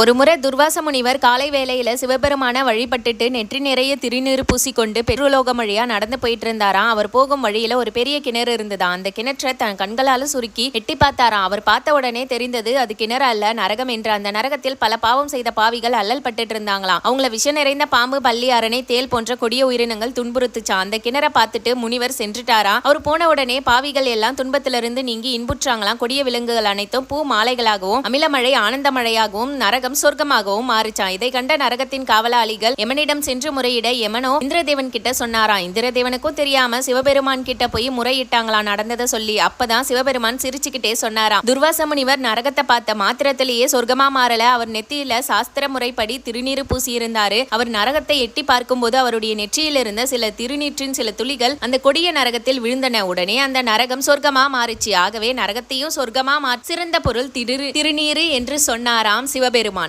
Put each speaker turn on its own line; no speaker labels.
ஒருமுறை துர்வாச முனிவர் காலை வேளையில சிவபெருமான வழிபட்டுட்டு நெற்றி நிறைய திருநீறு பூசிக்கொண்டு பெருலோகம் வழியா நடந்து போயிட்டு இருந்தாராம் அவர் போகும் வழியில ஒரு பெரிய கிணறு இருந்ததா? அந்த கிணற்றை தன் கண்களால சுருக்கி எட்டி பார்த்தாராம் அவர் பார்த்த உடனே தெரிந்தது அது கிணறு அல்ல நரகம் என்று. அந்த நரகத்தில் பல பாவம் செய்த பாவிகள் அல்லல் பட்டுட்டு இருந்தாங்களாம் அவங்கள விஷ நிறைந்த பாம்பு பள்ளி அரணை தேல் போன்ற கொடிய உயிரினங்கள் துன்புறுத்துச்சா? அந்த கிணறை பார்த்துட்டு முனிவர் சென்றுட்டாரா? அவர் போன உடனே பாவிகள் எல்லாம் துன்பத்திலிருந்து நீங்கி இன்புற்றாங்களாம். கொடிய விலங்குகள் அனைத்தும் பூ மாலைகளாகவும் அமிலமழை ஆனந்த மழையாகவும் நரகம் சொர்க்கமாகவும் மாறிச்சான். இதை கண்ட நரகத்தின் காவலாளிகள் எமனிடம் சென்று முறையிட எமனோ இந்திரதேவன் கிட்ட சொன்னாராம் இந்திரதேவனுக்கும் தெரியாம சிவபெருமான் கிட்ட போய் முறையிட்டாங்களா? நடந்ததை சொல்லி அப்பதான் சிவபெருமான் சிரிச்சுக்கிட்டே சொன்னாராம் துர்வாச முனிவர் நரகத்தை பார்த்த மாத்திரத்திலேயே சொர்க்கமா மாறல. அவர் நெத்தியில சாஸ்திர முறைப்படி திருநீறு பூசியிருந்தாரு. அவர் நரகத்தை எட்டி பார்க்கும்போது அவருடைய நெற்றியில் இருந்த சில திருநீற்றின் சில துளிகள் அந்த கொடிய நரகத்தில் விழுந்தன. உடனே அந்த நரகம் சொர்க்கமா மாறிச்சு. ஆகவே நரகத்தையும் சொர்க்கமா மா சிறந்த பொருள் திரு திருநீரு என்று சொன்னாராம் சிவபெருமான்.